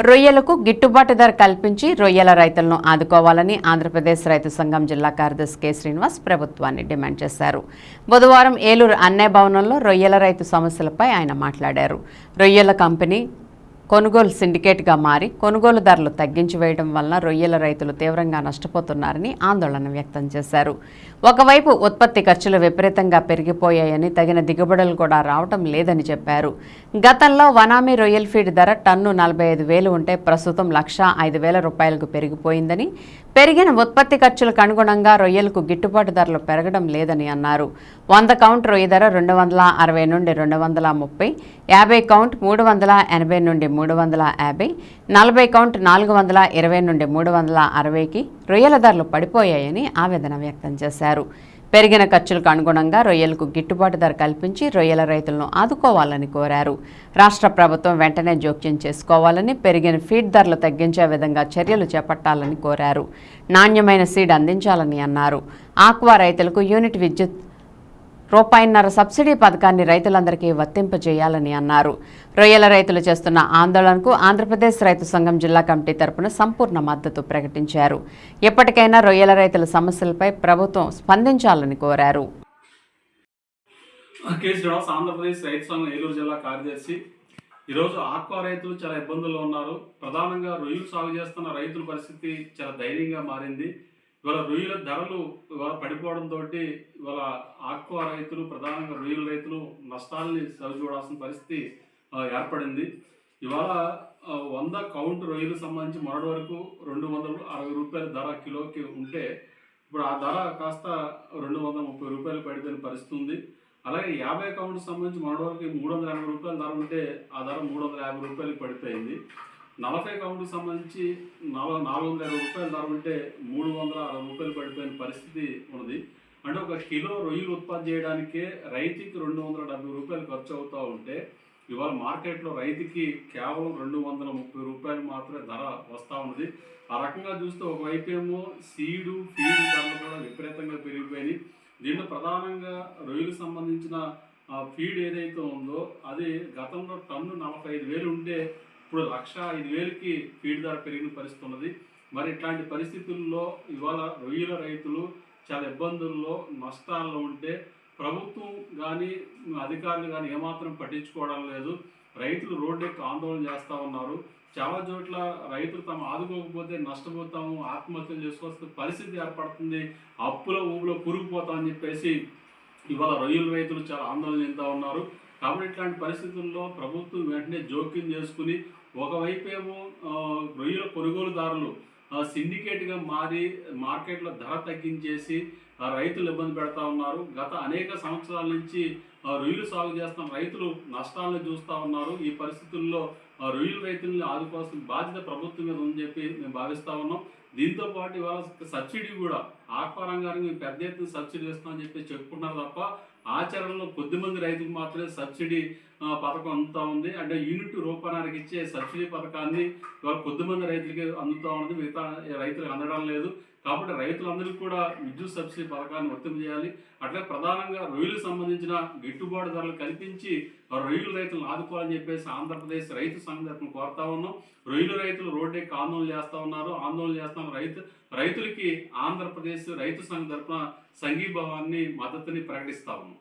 రొయ్యలకు గిట్టుబాటు ధర కల్పించి రొయ్యల రైతులను ఆదుకోవాలని ఆంధ్రప్రదేశ్ రైతు సంఘం జిల్లా కార్యదర్శి కె. శ్రీనివాస్ ప్రభుత్వాన్ని డిమాండ్ చేశారు. బుధవారం ఏలూరు అన్నయ భవనంలో రొయ్యల రైతు సమస్యలపై ఆయన మాట్లాడారు. రొయ్యల కంపెనీ కొనుగోలు సిండికేట్గా మారి కొనుగోలు ధరలు తగ్గించి వేయడం వలన రొయ్యల రైతులు తీవ్రంగా నష్టపోతున్నారని ఆందోళన వ్యక్తం చేశారు. ఒకవైపు ఉత్పత్తి ఖర్చులు విపరీతంగా పెరిగిపోయాయని తగిన దిగుబడులు కూడా రావటం లేదని చెప్పారు. గతంలో వనామీ రొయ్యల ఫీడ్ ధర టన్ను నలభై ఐదు వేలు ఉంటే ప్రస్తుతం లక్షా ఐదు వేల రూపాయలకు పెరిగిపోయిందని పెరిగిన ఉత్పత్తి ఖర్చులకు అనుగుణంగా రొయ్యలకు గిట్టుబాటు ధరలు పెరగడం లేదని అన్నారు. వంద కౌంట్ రొయ్య ధర రెండు వందల అరవై నుండి రెండు వందల ముప్పై యాభై కౌంట్ మూడు వందల ఎనభై నుండి మూడు వందల యాభై నలభై కౌంట్ నాలుగు వందల ఇరవై నుండి మూడు వందల అరవైకి రొయ్యల ధరలు పడిపోయాయని ఆవేదన వ్యక్తం చేశారు. పెరిగిన ఖర్చులకు అనుగుణంగా రొయ్యలకు గిట్టుబాటు ధర కల్పించి రొయ్యల రైతులను ఆదుకోవాలని కోరారు. రాష్ట్ర ప్రభుత్వం వెంటనే జోక్యం చేసుకోవాలని పెరిగిన ఫీడ్ ధరలు తగ్గించే విధంగా చర్యలు చేపట్టాలని కోరారు. నాణ్యమైన సీడ్ అందించాలని అన్నారు. ఆక్వా రైతులకు యూనిట్ విద్యుత్ రూపాయిన్నర సబ్సిడీ పథకాన్ని రైతులందరికీ వర్తింపజేయాలని అన్నారు. రొయ్యల రైతులు చేస్తున్న ఆందోళనకు ఆంధ్రప్రదేశ్ రైతు సంఘం జిల్లా కమిటీ తరపున సంపూర్ణ మద్దతు ప్రకటించారు. ఎప్పటికైనా రొయ్యల రైతుల సమస్యలపై ప్రభుత్వం స్పందించాలని కోరారు. ఆంధ్రప్రదేశ్ రైతు సంఘం ఏలూరు జిల్లా కార్యదర్శి. ఈరోజు ఆక్వా రైతులు చాలా ఇబ్బందుల్లో ఉన్నారు. ప్రధానంగా రొయ్యలు సాగు చేస్తున్న రైతుల పరిస్థితి చాలా ధైర్యంగా మారింది. ఇవాళ రొయ్యల ధరలు ఇవాళ పడిపోవడంతో ఇవాళ ఆక్వా రైతులు ప్రధానంగా రొయ్యల రైతులు నష్టాలని సరిచూడాల్సిన పరిస్థితి ఏర్పడింది. ఇవాళ వంద కౌంట్ రొయ్యలకు సంబంధించి మొన్నటి వరకు రెండు వందల అరవై రూపాయల ధర కిలోకి ఉంటే ఇప్పుడు ఆ ధర కాస్త రెండు వందల ముప్పై రూపాయలు పడిపోయిన పరిస్థితి ఉంది. అలాగే యాభై కౌంట్ సంబంధించి మొన్నటి వరకు మూడు వందల ఎనభై రూపాయల ధర ఉంటే ఆ ధర మూడు వందల యాభై రూపాయలు పడిపోయింది. నలభై కౌంట్కి సంబంధించి నాలుగు నాలుగు వందల ఇరవై రూపాయల ధర ఉంటే మూడు వందల అరవై రూపాయలు పడిపోయిన పరిస్థితి ఉన్నది. అంటే ఒక కిలో రొయ్యలు ఉత్పత్తి చేయడానికే రైతుకి రెండు వందల డెబ్బై రూపాయలు ఖర్చు అవుతూ ఉంటే ఇవాళ మార్కెట్లో రైతుకి కేవలం రెండు వందల ముప్పై రూపాయలు మాత్రమే ధర వస్తూ ఉన్నది. ఆ రకంగా చూస్తే ఒకవైపు ఏమో సీడు ఫీడ్ ధరలు కూడా విపరీతంగా పెరిగిపోయినాయి. దీంట్లో ప్రధానంగా రొయ్యలకు సంబంధించిన ఫీడ్ ఏదైతే ఉందో అది గతంలో టన్ను నలభై ఐదు వేలు ఉంటే ఇప్పుడు లక్ష ఐదు వేలకి ఫీడ్ ధర పెరిగిన పరిస్థితి ఉన్నది. మరి ఇట్లాంటి పరిస్థితుల్లో ఇవాళ రొయ్యల రైతులు చాలా ఇబ్బందుల్లో నష్టాల్లో ఉంటే ప్రభుత్వం కానీ అధికారులు కానీ ఏమాత్రం పట్టించుకోవడం లేదు. రైతులు రోడ్డు ఆందోళన చేస్తూ ఉన్నారు. చాలా చోట్ల రైతులు తమ ఆదుకోకపోతే నష్టపోతాము ఆత్మహత్యలు చేసుకోవాల్సిన పరిస్థితి ఏర్పడుతుంది. అప్పుల ఊపులో కూరుకుపోతామని చెప్పేసి ఇవాళ రొయ్యల రైతులు చాలా ఆందోళన చెందుతూ ఉన్నారు. కాబట్టి ఇట్లాంటి పరిస్థితుల్లో ప్రభుత్వం వెంటనే జోక్యం చేసుకుని ఒకవైపేమో ఏమో రొయ్యల కొనుగోలుదారులు సిండికేట్గా మారి మార్కెట్లో ధర తగ్గించేసి రైతులు ఇబ్బంది పెడతా ఉన్నారు. గత అనేక సంవత్సరాల నుంచి రొయ్యలు సాగు చేస్తున్న రైతులు నష్టాలను చూస్తూ ఉన్నారు. ఈ పరిస్థితుల్లో రొయ్యలు రొయ్యల రైతుల్ని ఆదుకోవాల్సిన బాధ్యత ప్రభుత్వం మీద ఉందని చెప్పి మేము భావిస్తూ ఉన్నాం. దీంతో పాటు ఇవాళ సబ్సిడీ కూడా ఆక్వారంగానికి మేము పెద్ద ఎత్తున సబ్సిడీ ఇస్తామని చెప్పి చెప్పుకుంటున్నారు తప్ప ఆచరణలో కొద్దిమంది రైతులకు మాత్రమే సబ్సిడీ పథకం అందుతూ ఉంది. అంటే యూనిట్ రూపాయనానికి ఇచ్చే సబ్సిడీ పథకాన్ని కొద్దిమంది రైతులకి అందుతూ ఉన్నది. మిగతా రైతులకు అందడం లేదు. కాబట్టి రైతులందరికీ కూడా విద్యుత్ సబ్సిడీ పథకాన్ని వర్తింపజేయాలి అట్లే ప్రధానంగా రొయ్యలకు సంబంధించిన గిట్టుబాటు ధరలు కల్పించి రొయ్యలు రొయ్యల రైతులను ఆదుకోవాలని చెప్పేసి ఆంధ్రప్రదేశ్ రైతు సంఘం తరపున కోరుతా ఉన్నాం. రొయ్యల రైతులు రోడ్డేకి ఆందోళన చేస్తూ ఉన్నారు. ఆందోళన చేస్తున్న రైతు రైతులకి ఆంధ్రప్రదేశ్ రైతు సంఘ తరఫున సంఘీభావాన్ని మద్దతుని ప్రకటిస్తా ఉన్నాం.